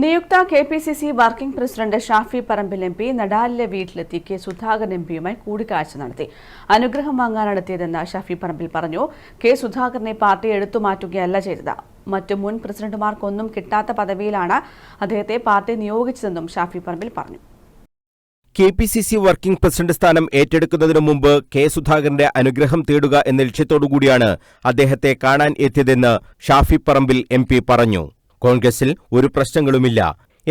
നിയുക്ത K P C C working president Shafi Parambil M P നഡാലിലെ വീട്ടിലെത്തി K Sudhakaran M പിയുമായി കൂടിക്കാഴ്ച നടത്തി. അനുഗ്രഹം വാങ്ങാനെത്തിയതെന്ന് ഷാഫി പറമ്പിൽ പറഞ്ഞു. കെ സുധാകരനെ പാർട്ടി എടുത്തുമാറ്റുകയല്ല ചെയ്തത്. മറ്റു മുൻ പ്രസിഡന്റുമാർക്കൊന്നും കിട്ടാത്ത പദവിയിലാണ് അദ്ദേഹത്തെ പാർട്ടി നിയോഗിച്ചതെന്നും ഷാഫി പറമ്പിൽ പറഞ്ഞു. K P C C working president സ്ഥാനം ഏറ്റെടുക്കുന്നതിനു മുമ്പ് കെ സുധാകരന്റെ അനുഗ്രഹം തേടുക എന്ന ലക്ഷ്യത്തോടുകൂടിയാണ് അദ്ദേഹത്തെ കാണാൻ എത്തിയതെന്ന് ഷാഫി പറമ്പിൽ എം പറഞ്ഞു. കോൺഗ്രസിൽ ഒരു പ്രശ്നങ്ങളുമില്ല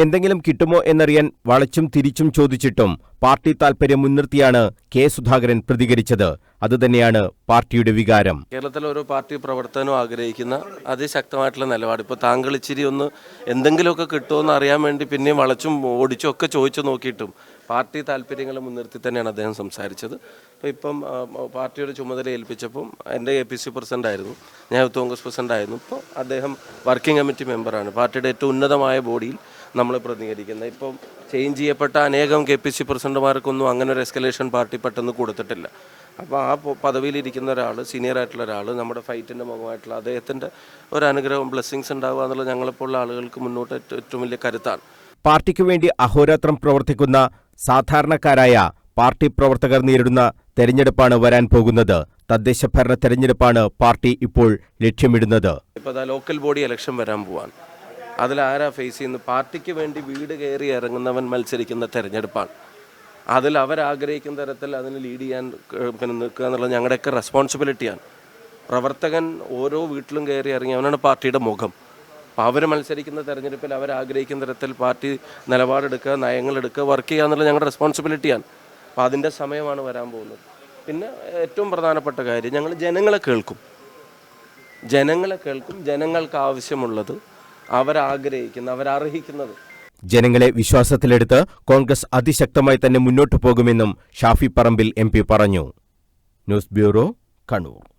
എന്തെങ്കിലും കിട്ടുമോ എന്നറിയാൻ വളച്ചും തിരിച്ചും ചോദിച്ചിട്ടും പാർട്ടി താൽപര്യം മുൻനിർത്തിയാണ് കെ സുധാകരൻ പ്രതികരിച്ചത്. അതുതന്നെയാണ് പാർട്ടിയുടെ വികാരം. കേരളത്തിലെ ഓരോ പാർട്ടി പ്രവർത്തനവും ആഗ്രഹിക്കുന്ന അതിശക്തമായിട്ടുള്ള നിലപാട്. ഇപ്പോൾ താങ്കൾ ഇച്ചിരി ഒന്ന് എന്തെങ്കിലുമൊക്കെ കിട്ടുമെന്ന് അറിയാൻ വേണ്ടി പിന്നെയും വളച്ചും ഓടിച്ചും ഒക്കെ ചോദിച്ചു നോക്കിയിട്ടും പാർട്ടി താല്പര്യങ്ങൾ മുൻനിർത്തി തന്നെയാണ് അദ്ദേഹം സംസാരിച്ചത്. അപ്പോൾ ഇപ്പം പാർട്ടിയുടെ ചുമതല ഏൽപ്പിച്ചപ്പം എന്റെ എ പി സി പ്രസിഡന്റായിരുന്നു ഞാൻ കോൺഗ്രസ് പ്രസിഡന്റായിരുന്നു ഇപ്പോൾ അദ്ദേഹം വർക്കിംഗ് കമ്മിറ്റി മെമ്പറാണ്. പാർട്ടിയുടെ ഏറ്റവും ഉന്നതമായ ബോഡിയിൽ നമ്മൾ പ്രതികരിക്കുന്നത് ഇപ്പം ചേഞ്ച് ചെയ്യപ്പെട്ട അനേകം കെ പി സി പ്രസിഡന്റുമാർക്കൊന്നും അങ്ങനെ ഒരു എസ്കലേഷൻ പാർട്ടി പെട്ടെന്ന് കൊടുത്തിട്ടില്ല. അപ്പോൾ ആ പദവിയിലിരിക്കുന്ന ഒരാൾ സീനിയർ ആയിട്ടുള്ള ഒരാൾ നമ്മുടെ ഫൈറ്റിന്റെ മുഖമായിട്ടുള്ള അദ്ദേഹത്തിന്റെ ഒരു അനുഗ്രഹം ബ്ലെസ്സിങ്സ് ഉണ്ടാവുക എന്നുള്ളത് ഞങ്ങളെപ്പോലുള്ള ആളുകൾക്ക് മുന്നോട്ട് ഏറ്റവും വലിയ കരുത്താണ്. പാർട്ടിക്ക് വേണ്ടി അഹോരാത്രം പ്രവർത്തിക്കുന്ന സാധാരണക്കാരായ പാർട്ടി പ്രവർത്തകർ നേരിടുന്ന തെരഞ്ഞെടുപ്പാണ് വരാൻ പോകുന്നത്. തദ്ദേശ ഭരണ തെരഞ്ഞെടുപ്പാണ് പാർട്ടി ഇപ്പോൾ ലക്ഷ്യമിടുന്നത്. ഇപ്പോൾ ലോക്കൽ ബോഡി ഇലക്ഷൻ വരാൻ പോവാണ്. അതിലാരാ ഫേസ് ചെയ്യുന്നത്? പാർട്ടിക്ക് വേണ്ടി വീട് കയറി ഇറങ്ങുന്നവൻ മത്സരിക്കുന്ന തെരഞ്ഞെടുപ്പാണ്. അതിൽ അവരാഗ്രഹിക്കുന്ന തരത്തിൽ അതിന് ലീഡ് ചെയ്യാൻ പിന്നെ നിൽക്കുക എന്നുള്ളത് ഞങ്ങളുടെയൊക്കെ റെസ്പോൺസിബിലിറ്റിയാണ് പ്രവർത്തകൻ ഓരോ വീട്ടിലും കയറി ഇറങ്ങി അവനാണ് പാർട്ടിയുടെ മുഖം. അപ്പോൾ അവർ മത്സരിക്കുന്ന തെരഞ്ഞെടുപ്പിൽ അവരാഗ്രഹിക്കുന്ന തരത്തിൽ പാർട്ടി നിലപാടെടുക്കുക നയങ്ങളെടുക്കുക വർക്ക് ചെയ്യുക എന്നുള്ളത് ഞങ്ങളുടെ റെസ്പോൺസിബിലിറ്റിയാണ് അപ്പോൾ അതിന്റെ സമയമാണ് വരാൻ പോകുന്നത്. പിന്നെ ഏറ്റവും പ്രധാനപ്പെട്ട കാര്യം ഞങ്ങൾ ജനങ്ങളെ കേൾക്കും. ജനങ്ങളെ കേൾക്കും. ജനങ്ങൾക്ക് ആവശ്യമുള്ളത് അവരാഗ്രഹിക്കുന്ന അവരർഹിക്കുന്നത്. ജനങ്ങളെ വിശ്വാസത്തിലെടുത്ത് കോൺഗ്രസ് അതിശക്തമായി തന്നെ മുന്നോട്ടു പോകുമെന്നും ഷാഫി പറമ്പിൽ എം പറഞ്ഞു. News bureau Kannur.